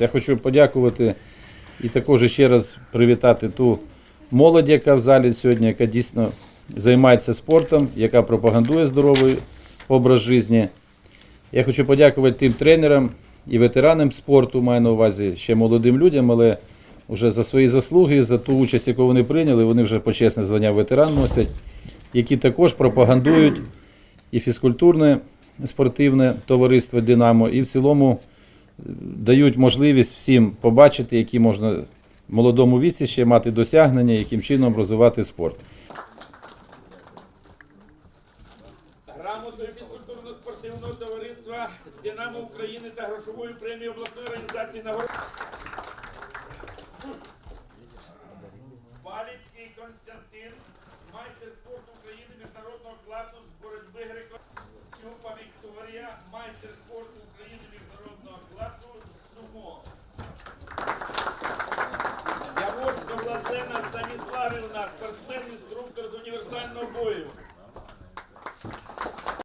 Я хочу подякувати і також ще раз привітати ту молодь, яка в залі сьогодні, яка дійсно займається спортом, яка пропагандує здоровий образ життя. Я хочу подякувати тим тренерам і ветеранам спорту, маю на увазі ще молодим людям, але вже за свої заслуги, за ту участь, яку вони прийняли, вони вже почесне звання ветеран носять, які також пропагандують і фізкультурне спортивне товариство Динамо, і в цілому дають можливість всім побачити, які можна в молодому віці ще мати досягнення, яким чином розвивати спорт. Грамотою фізкультурно-спортивного товариства Динамо України та грошовою премією обласної організації нагород. Баліцький Константин, майстер спорту України міжнародного класу з боротьби греко. Цюпа Вікторія, майстер спорту України міжнародного класу з сумо. Яворська Владлена Станіславівна, спортсмен, інструктор з універсального бою.